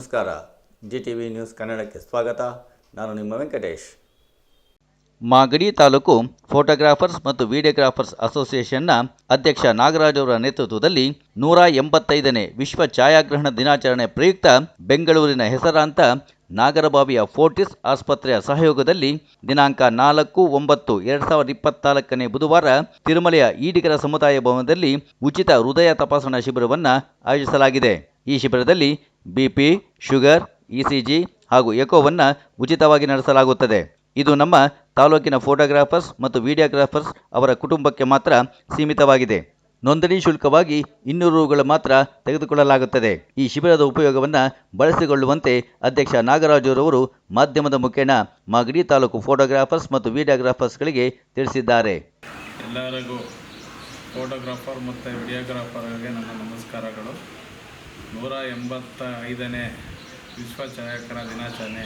ನಮಸ್ಕಾರ. G T V news ಕನ್ನಡಕ್ಕೆ ಸ್ವಾಗತ. ನಾನು ನಿಮ್ಮ ವೆಂಕಟೇಶ್. ಮಾಗಡಿ ತಾಲೂಕು ಫೋಟೋಗ್ರಾಫರ್ಸ್ ಮತ್ತು ವಿಡಿಯೋಗ್ರಾಫರ್ಸ್ ಅಸೋಸಿಯೇಷನ್ನ ಅಧ್ಯಕ್ಷ ನಾಗರಾಜ್ ಅವರ ನೇತೃತ್ವದಲ್ಲಿ ನೂರ ಎಂಬತ್ತೈದನೇ ವಿಶ್ವ ಛಾಯಾಗ್ರಹಣ ದಿನಾಚರಣೆ ಪ್ರಯುಕ್ತ ಬೆಂಗಳೂರಿನ ಹೆಸರಾಂತ ನಾಗರಬಾವಿಯ ಫೋರ್ಟಿಸ್ ಆಸ್ಪತ್ರೆಯ ಸಹಯೋಗದಲ್ಲಿ ದಿನಾಂಕ ನಾಲ್ಕು ಒಂಬತ್ತು ಎರಡ್ ಸಾವಿರದ ಇಪ್ಪತ್ನಾಲ್ಕನೇ ಬುಧವಾರ ತಿರುಮಲೆಯ ಈಡಿಗರ ಸಮುದಾಯ ಭವನದಲ್ಲಿ ಉಚಿತ ಹೃದಯ ತಪಾಸಣಾ ಶಿಬಿರವನ್ನು ಆಯೋಜಿಸಲಾಗಿದೆ. ಈ ಶಿಬಿರದಲ್ಲಿ ಬಿಪಿ, ಶುಗರ್, ಇಸಿಜಿ ಹಾಗೂ ಎಕೋವನ್ನು ಉಚಿತವಾಗಿ ನಡೆಸಲಾಗುತ್ತದೆ. ಇದು ನಮ್ಮ ತಾಲೂಕಿನ ಫೋಟೋಗ್ರಾಫರ್ಸ್ ಮತ್ತು ವಿಡಿಯೋಗ್ರಾಫರ್ಸ್ ಅವರ ಕುಟುಂಬಕ್ಕೆ ಮಾತ್ರ ಸೀಮಿತವಾಗಿದೆ. ನೋಂದಣಿ ಶುಲ್ಕವಾಗಿ ಇನ್ನೂರು ರುಗಳು ಮಾತ್ರ ತೆಗೆದುಕೊಳ್ಳಲಾಗುತ್ತದೆ. ಈ ಶಿಬಿರದ ಉಪಯೋಗವನ್ನು ಬಳಸಿಕೊಳ್ಳುವಂತೆ ಅಧ್ಯಕ್ಷ ನಾಗರಾಜುರವರು ಮಾಧ್ಯಮದ ಮುಖೇನ ಮಾಗಡಿ ತಾಲೂಕು ಫೋಟೋಗ್ರಾಫರ್ಸ್ ಮತ್ತು ವಿಡಿಯೋಗ್ರಾಫರ್ಸ್ಗಳಿಗೆ ತಿಳಿಸಿದ್ದಾರೆ. ಎಲ್ಲರಿಗೂ ಫೋಟೋಗ್ರಾಫರ್ ಮತ್ತು ವಿಡಿಯೋಗ್ರಾಫರ್ಗೆ ನನ್ನ ನಮಸ್ಕಾರಗಳು. ನೂರ ಎಂಬತ್ತ ಐದನೇ ವಿಶ್ವ ಚಾಯಕರ ದಿನಾಚರಣೆ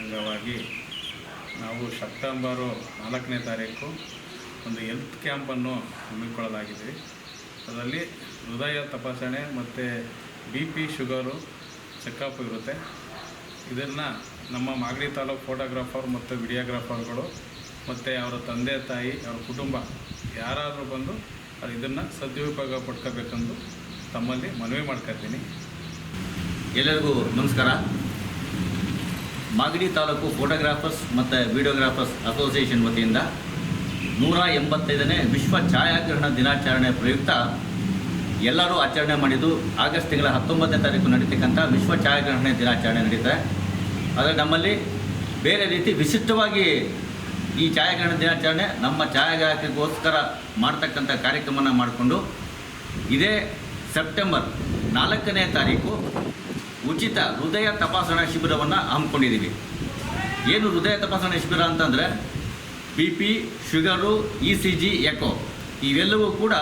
ಅಂಗವಾಗಿ ನಾವು ಸೆಪ್ಟೆಂಬರು ನಾಲ್ಕನೇ ತಾರೀಕು ಒಂದು ಹೆಲ್ತ್ ಕ್ಯಾಂಪನ್ನು ಹಮ್ಮಿಕೊಳ್ಳಲಾಗಿದೆ ಅದರಲ್ಲಿ ಹೃದಯ ತಪಾಸಣೆ ಮತ್ತು ಬಿ ಪಿ ಶುಗರು ಚೆಕಪ್ ಇರುತ್ತೆ. ಇದನ್ನು ನಮ್ಮ ಮಾಗಡಿ ತಾಲೂಕು ಫೋಟೋಗ್ರಾಫರ್ ಮತ್ತು ವಿಡಿಯೋಗ್ರಾಫರ್ಗಳು ಮತ್ತು ಅವರ ತಂದೆ ತಾಯಿ, ಅವರ ಕುಟುಂಬ ಯಾರಾದರೂ ಬಂದು ಇದನ್ನು ಸದುಪಯೋಗ ಪಡ್ಕೋಬೇಕೆಂದು ತಮ್ಮಲ್ಲಿ ಮನವಿ ಮಾಡ್ಕೊತೀನಿ ಎಲ್ಲರಿಗೂ ನಮಸ್ಕಾರ. ಮಾಗಡಿ ತಾಲೂಕು ಫೋಟೋಗ್ರಾಫರ್ಸ್ ಮತ್ತು ವಿಡಿಯೋಗ್ರಾಫರ್ಸ್ ಅಸೋಸಿಯೇಷನ್ ವತಿಯಿಂದ ನೂರ ಎಂಬತ್ತೈದನೇ ವಿಶ್ವ ಛಾಯಾಗ್ರಹಣ ದಿನಾಚರಣೆ ಪ್ರಯುಕ್ತ ಎಲ್ಲರೂ ಆಚರಣೆ ಮಾಡಿದ್ದು ಆಗಸ್ಟ್ ತಿಂಗಳ ಹತ್ತೊಂಬತ್ತನೇ ತಾರೀಕು ನಡೀತಕ್ಕಂಥ ವಿಶ್ವ ಛಾಯಾಗ್ರಹಣ ದಿನಾಚರಣೆ ನಡೀತದೆ ಆದರೆ ನಮ್ಮಲ್ಲಿ ಬೇರೆ ರೀತಿ ವಿಶಿಷ್ಟವಾಗಿ ಈ ಛಾಯಾಗ್ರಹಣ ದಿನಾಚರಣೆ ನಮ್ಮ ಛಾಯಾಗ್ರಾಹಕರಿಗೋಸ್ಕರ ಮಾಡ್ತಕ್ಕಂಥ ಕಾರ್ಯಕ್ರಮನ ಮಾಡಿಕೊಂಡು ಇದೇ ಸೆಪ್ಟೆಂಬರ್ ನಾಲ್ಕನೇ ತಾರೀಕು ಉಚಿತ ಹೃದಯ ತಪಾಸಣಾ ಶಿಬಿರವನ್ನು ಹಮ್ಮಿಕೊಂಡಿದ್ದೀವಿ ಏನು ಹೃದಯ ತಪಾಸಣಾ ಶಿಬಿರ ಅಂತಂದರೆ B P, sugar, E C G, echo. ಇವೆಲ್ಲವೂ ಕೂಡ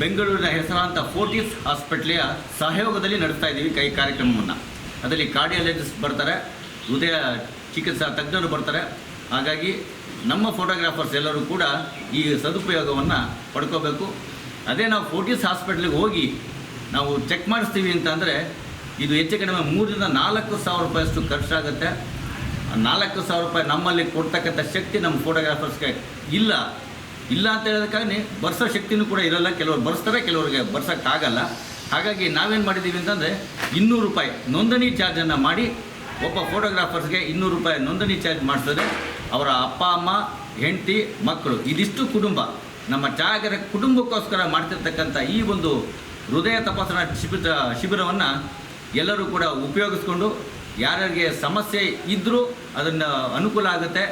ಬೆಂಗಳೂರಿನ ಹೆಸರಾಂತ ಫೋರ್ಟಿಸ್ ಹಾಸ್ಪಿಟ್ಲಿಯ ಸಹಯೋಗದಲ್ಲಿ ನಡೆಸ್ತಾ ಇದ್ದೀವಿ ಕೈ ಕಾರ್ಯಕ್ರಮವನ್ನು. ಅದರಲ್ಲಿ ಕಾರ್ಡಿಯಾಲಜಿಸ್ಟ್ ಬರ್ತಾರೆ, ಹೃದಯ ಚಿಕಿತ್ಸಾ ತಜ್ಞರು ಬರ್ತಾರೆ. ಹಾಗಾಗಿ ನಮ್ಮ ಫೋಟೋಗ್ರಾಫರ್ಸ್ ಎಲ್ಲರೂ ಕೂಡ ಈ ಸದುಪಯೋಗವನ್ನು ಪಡ್ಕೋಬೇಕು. ಅದೇ ನಾವು ಫೋರ್ಟಿಸ್ ಹಾಸ್ಪಿಟ್ಲಿಗೆ ಹೋಗಿ ನಾವು ಚೆಕ್ ಮಾಡಿಸ್ತೀವಿ ಅಂತಂದರೆ ಇದು ಹೆಚ್ಚು ಕಡಿಮೆ ಮೂರರಿಂದ ನಾಲ್ಕು ಸಾವಿರ ರೂಪಾಯಿಯಷ್ಟು ಖರ್ಚಾಗುತ್ತೆ. ನಾಲ್ಕು ಸಾವಿರ ರೂಪಾಯಿ ನಮ್ಮಲ್ಲಿ ಕೊಡ್ತಕ್ಕಂಥ ಶಕ್ತಿ ನಮ್ಮ ಫೋಟೋಗ್ರಾಫರ್ಸ್ಗೆ ಇಲ್ಲ. ಇಲ್ಲ ಅಂತ ಹೇಳೋದಕ್ಕಾಗಿ ಬರ್ಸೋ ಶಕ್ತಿನೂ ಕೂಡ ಇರೋಲ್ಲ. ಕೆಲವರು ಬರ್ಸ್ತಾರೆ, ಕೆಲವರಿಗೆ ಬರ್ಸೋಕ್ಕಾಗಲ್ಲ. ಹಾಗಾಗಿ ನಾವೇನು ಮಾಡಿದ್ದೀವಿ ಅಂತಂದರೆ ಇನ್ನೂರು ರೂಪಾಯಿ ನೋಂದಣಿ ಚಾರ್ಜನ್ನು ಮಾಡಿ ಒಬ್ಬ ಫೋಟೋಗ್ರಾಫರ್ಸ್ಗೆ ಇನ್ನೂರು ರೂಪಾಯಿ ನೋಂದಣಿ ಚಾರ್ಜ್ ಮಾಡಿಸಿದ್ರೆ ಅವರ ಅಪ್ಪ, ಅಮ್ಮ, ಹೆಂಡತಿ, ಮಕ್ಕಳು, ಇದಿಷ್ಟು ಕುಟುಂಬ. ನಮ್ಮ ಜಾಗರ ಕುಟುಂಬಕ್ಕೋಸ್ಕರ ಮಾಡ್ತಿರ್ತಕ್ಕಂಥ ಈ ಒಂದು ಹೃದಯ ತಪಾಸಣಾ ಶಿಬಿರ, ಶಿಬಿರವನ್ನು ಎಲ್ಲರೂ ಕೂಡ ಉಪಯೋಗಿಸ್ಕೊಂಡು ಯಾರ್ಯಾರಿಗೆ ಸಮಸ್ಯೆ ಇದ್ದರೂ ಅದನ್ನು ಅನುಕೂಲ ಆಗುತ್ತೆ.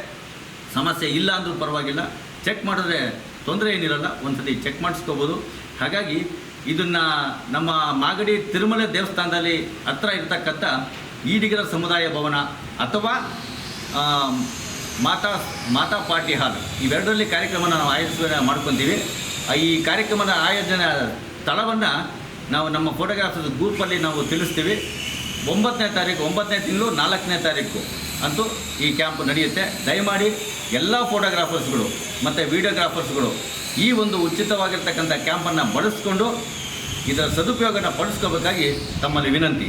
ಸಮಸ್ಯೆ ಇಲ್ಲ ಅಂದರೂ ಪರವಾಗಿಲ್ಲ. ಚೆಕ್ ಮಾಡಿದ್ರೆ ತೊಂದರೆ ಏನಿರಲ್ಲ, ಒಂದ್ಸತಿ ಚೆಕ್ ಮಾಡಿಸ್ಕೋಬೋದು. ಹಾಗಾಗಿ ಇದನ್ನು ನಮ್ಮ ಮಾಗಡಿ ತಿರುಮಲೆ ದೇವಸ್ಥಾನದಲ್ಲಿ ಹತ್ರ ಇರತಕ್ಕಂಥ ಈಡಿಗರ ಸಮುದಾಯ ಭವನ ಅಥವಾ ಮಾತಾ ಮಾತಾ ಪಾರ್ಟಿ ಹಾಲ್. ಇವೆರಡರಲ್ಲಿ ಕಾರ್ಯಕ್ರಮನ ನಾವು ಆಯೋಜನೆ ಮಾಡ್ಕೊತೀವಿ. ಈ ಕಾರ್ಯಕ್ರಮದ ಆಯೋಜನೆ ಸ್ಥಳವನ್ನು ನಾವು ನಮ್ಮ ಫೋಟೋಗ್ರಾಫರ್ಸ್ ಗ್ರೂಪಲ್ಲಿ ನಾವು ತಿಳಿಸ್ತೀವಿ. ಒಂಬತ್ತನೇ ತಾರೀಕು, ಒಂಬತ್ತನೇ ತಿಂಗಳು ನಾಲ್ಕನೇ ತಾರೀಕು ಅಂತೂ ಈ ಕ್ಯಾಂಪ್ ನಡೆಯುತ್ತೆ. ದಯಮಾಡಿ ಎಲ್ಲ ಫೋಟೋಗ್ರಾಫರ್ಸ್ಗಳು ಮತ್ತು ವಿಡಿಯೋಗ್ರಾಫರ್ಸ್ಗಳು ಈ ಒಂದು ಉಚಿತವಾಗಿರ್ತಕ್ಕಂಥ ಕ್ಯಾಂಪನ್ನು ಬಳಸ್ಕೊಂಡು ಇದರ ಸದುಪಯೋಗನ ಪಡಿಸ್ಕೋಬೇಕಾಗಿ ತಮ್ಮಲ್ಲಿ ವಿನಂತಿ.